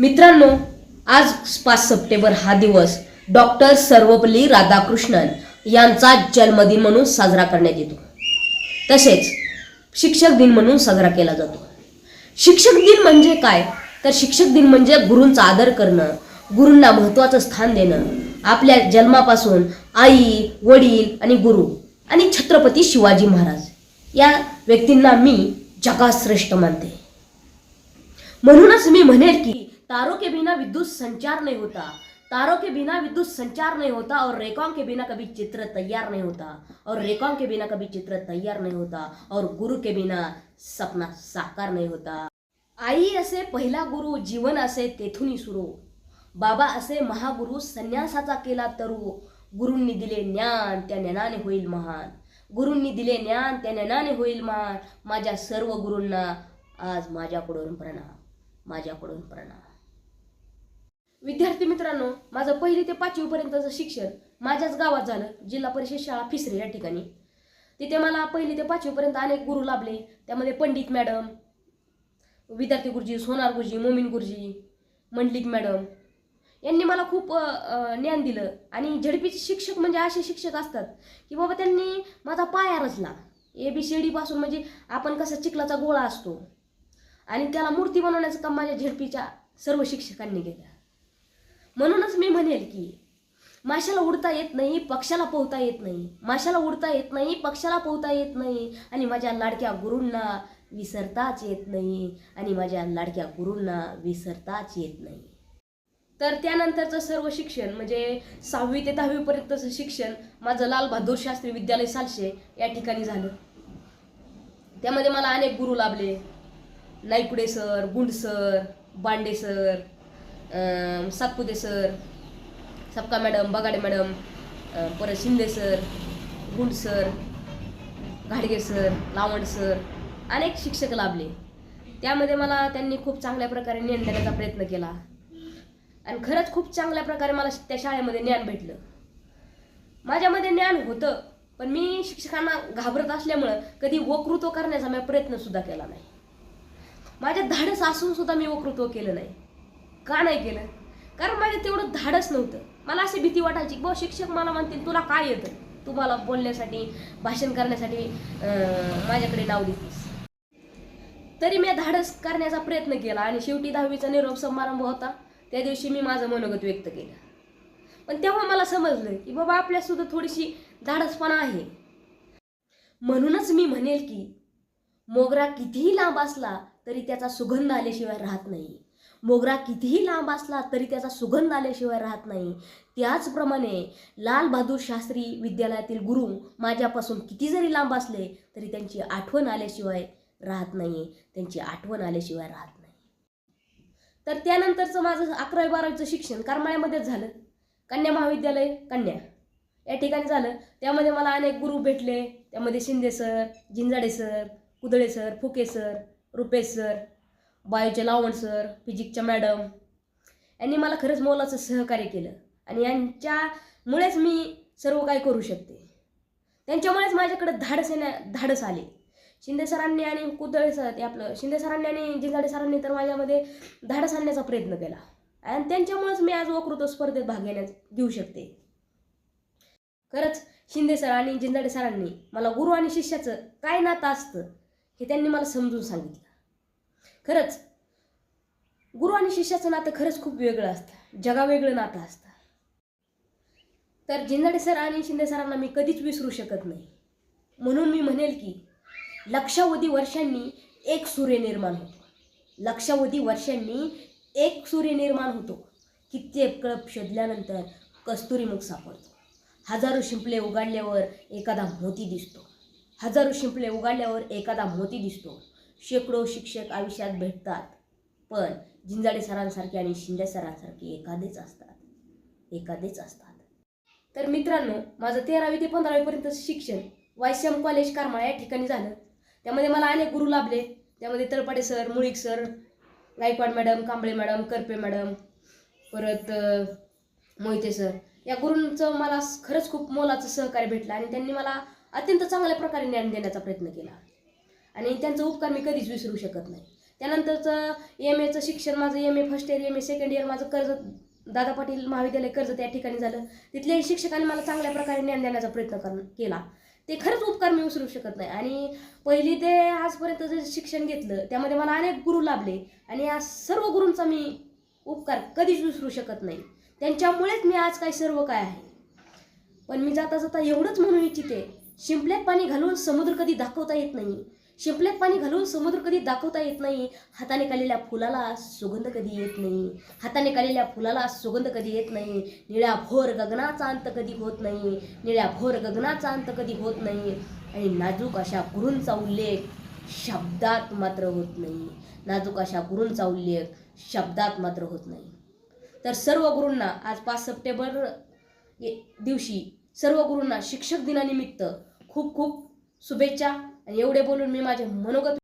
मित्रांनो आज पाच सप्टेंबर हा दिवस डॉक्टर सर्वपल्ली राधाकृष्णन यांचा जन्मदिन म्हणून साजरा करण्यात येतो. तसेच शिक्षक दिन म्हणून साजरा केला जातो. शिक्षक दिन म्हणजे काय? तर शिक्षक दिन म्हणजे गुरूंचा आदर करणं गुरूंना महत्त्वाचं स्थान देणं आपल्या जन्मापासून आई वडील आणि गुरु आणि छत्रपती शिवाजी महाराज या व्यक्तींना मी जगात श्रेष्ठ मानते. म्हणूनच मी म्हणेल की तारों के बिना विद्युत संचार नहीं होता। तारों के बिना विद्युत संचार नहीं होता और रेखाओं के बिना कभी चित्र तैयार नहीं होता। और रेखाओं के बिना कभी चित्र तैयार नहीं होता। और गुरु के बिना सपना साकार नहीं होता। आई असे पहिला गुरु जीवन असे तेथुनी सुरू। बाबा असे महागुरु संन्यासाचा केला तरू। गुरूंनी दिले ज्ञान त्या ज्ञानाने होईल महान। गुरूंनी दिले ज्ञान त्या ज्ञानाने होईल महान। माझ्या सर्व गुरूंना आज माझ्याकडून प्रणाम. माझ्याकडून प्रणाम. विद्यार्थी मित्रांनो माझं पहिली ते पाचवीपर्यंतचं शिक्षण माझ्याच गावात झालं जिल्हा परिषद शाळा फिसरे या ठिकाणी. तिथे मला पहिली ते पाचवीपर्यंत अनेक गुरु लाभले. त्यामध्ये पंडित मॅडम विद्यार्थी गुरुजी सोनार गुरुजी मोमीन गुरुजी मंडलिक मॅडम. यांनी मला खूप ज्ञान दिलं. आणि झडपीचे शिक्षक म्हणजे असे शिक्षक असतात की बाबा त्यांनी माझा पाया रचला. ए बी सी डीपासून म्हणजे आपण कसा चिखलाचा गोळा असतो. आणि त्याला मूर्ती बनवण्याचं काम माझ्या झडपीच्या सर्व शिक्षकांनी केलं. म्हणूनच मी म्हणेल की माशाला उडता येत नाही पक्षाला पोहता येत नाही. माशाला उडता येत नाही पक्षाला पोहता येत नाही. आणि माझ्या लाडक्या गुरूंना विसरताच येत नाही. आणि माझ्या लाडक्या गुरूंना विसरताच येत नाही. तर त्यानंतरचं सर्व शिक्षण म्हणजे सहावी ते दहावीपर्यंतचं शिक्षण माझं लाल बहादूर शास्त्री विद्यालय सालशे या ठिकाणी झालं. त्यामध्ये मला अनेक गुरु लाभले. Naikude sir Gund sir Bande sir Satpute sir Sapka madam Bagade madam परत शिंदे सर गुंड सर घाडगे सर लावंड सर अनेक शिक्षक लाभले. त्यामध्ये मला त्यांनी खूप चांगल्या प्रकारे ज्ञान देण्याचा प्रयत्न केला. आणि खरंच खूप चांगल्या प्रकारे मला त्या शाळेमध्ये ज्ञान भेटलं. माझ्यामध्ये ज्ञान होतं पण मी शिक्षकांना घाबरत असल्यामुळं कधी वक्तृत्व करण्याचा मी प्रयत्नसुद्धा केला नाही. माझ्या धाडस असूनसुद्धा मी वक्तृत्व केलं नाही. का नाही केलं? कारण माझ्यात तेवढं धाडस नव्हतं. मला अशी भीती वाटायची की शिक्षक मला म्हणतील तुला काय येतं? तुम्हाला बोलण्यासाठी भाषण करण्यासाठी माझ्याकडे नाव देतीस. तरी मी धाडस करण्याचा प्रयत्न केला आणि शेवटी दहावीचा निरोप समारंभ होता. त्या दिवशी मी माझं मनोगत व्यक्त केलं. पण तेव्हा मला समजलं की बाबा आपल्यासुद्धा थोडीशी धाडसपणा आहे. म्हणूनच मी म्हणेल की मोगरा कितीही लांब असला तरी त्याचा सुगंध आल्याशिवाय राहत नाही मोगरा कितीही लांब असला तरी त्याचा सुगंध आल्याशिवाय राहत नाही. त्याचप्रमाणे लाल बहादूर शास्त्री विद्यालयातील गुरु माझ्यापासून किती जरी लांब असले तरी त्यांची आठवण आल्याशिवाय राहत नाही त्यांची आठवण आल्याशिवाय राहत नाही. तर त्यानंतरचं माझं अकरावी बारावीचं शिक्षण करमाळ्यामध्येच झालं. कन्या महाविद्यालय कन्या. या ठिकाणी झालं. त्यामध्ये मला अनेक गुरु भेटले. त्यामध्ये Shinde sir Jinjade sir Kudale sir Phuke sir Rupesh sir बायोचे Lavan sir फिजिक्सच्या madam. यांनी मला खरंच मोलाचं सहकार्य केलं आणि यांच्यामुळेच मी सर्व काही करू शकते. त्यांच्यामुळेच माझ्याकडे धाडस येण्या धाडस आले. शिंदे सरांनी आणि कुदळे सर ते आपलं शिंदे सरांनी आणि जिंजाडे सरांनी तर माझ्यामध्ये धाडस आणण्याचा प्रयत्न केला. आणि त्यांच्यामुळेच मी आज वकृत स्पर्धेत भाग घेण्यास घेऊ शकते. खरंच शिंदे सर आणि जिंजाडे सरांनी मला गुरु आणि शिष्याचं काय नातं असतं हे त्यांनी मला समजून सांगितलं. खरंच गुरु आणि शिष्याचं नातं खरंच खूप वेगळं असतं. जगावेगळं नातं असतं. तर जिंजाडे सर आणि शिंदे सरांना मी कधीच विसरू शकत नाही. म्हणून मी म्हणेल की लक्षावधी वर्षांनी एक सूर्य निर्माण होतो. लक्षावधी वर्षांनी एक सूर्य निर्माण होतो. कित्येक कळप शोधल्यानंतर कस्तुरीमुख सापडतो. हजारो शिंपले उगाडल्यावर एखादा मोती दिसतो. हजारो शिंपले उगाडल्यावर एखादा मोती दिसतो. शेकडो शिक्षक आयुष्यात भेटतात. पण जिंजाडे सरांसारखे आणि शिंदे सरांसारखे एखादेच असतात. एखादेच असतात. तर मित्रांनो माझं तेरावी ते पंधरावीपर्यंतचं शिक्षण वायश्याम कॉलेज करमाळा या ठिकाणी झालं. त्यामध्ये मला अनेक गुरु लाभले. त्यामध्ये Talpade sir Mulik sir Gaikwad madam Kamble madam Karpe madam परत मोहिते सर. या गुरूंचं मला खरंच खूप मोलाचं सहकार्य भेटलं आणि त्यांनी मला अत्यंत चांगल्या प्रकारे ज्ञान देण्याचा प्रयत्न केला. आणि त्यांचा उपकार मी कधीच विसरू शकत नाही. त्यानंतरचं एम एचं शिक्षण माझं M A first year M A second year माझं कर्ज दादा पाटील महाविद्यालय कर्ज त्या ठिकाणी झालं. तिथल्याही शिक्षकांनी मला चांगल्या प्रकारे ज्ञान देण्याचा प्रयत्न कर केला. ते खरंच उपकार मी विसरू शकत नाही. आणि पहिली ते आजपर्यंत जे शिक्षण घेतलं त्यामध्ये मला अनेक गुरु लाभले. आणि या सर्व गुरूंचा मी उपकार कधीच विसरू शकत नाही. त्यांच्यामुळेच मी आज काय सर्व काय आहे. पण मी जाता जाता एवढंच म्हणू इच्छिते शिंपल्यात पाणी घालून समुद्र कधी दाखवता येत नाही. शिंपल्यात पाणी घालून समुद्र कधी दाखवता येत नाही. हाताने काढलेल्या फुलाला सुगंध कधी येत नाही. हाताने काढलेल्या फुलाला सुगंध कधी येत नाही. निळ्या भोर गगनाचा अंत कधी होत नाही. निळ्या भोर गगनाचा अंत कधी होत नाही. आणि नाजूक अशा गुरूंचा उल्लेख शब्दात मात्र होत नाही. नाजूक अशा गुरूंचा उल्लेख शब्दात मात्र होत नाही. तर सर्व गुरूंना आज पाच सप्टेंबर दिवशी सर्व गुरूंना शिक्षक दिनानिमित्त खूप खूप शुभेच्छा. आणि एवढे बोलून मी माझे मनोगत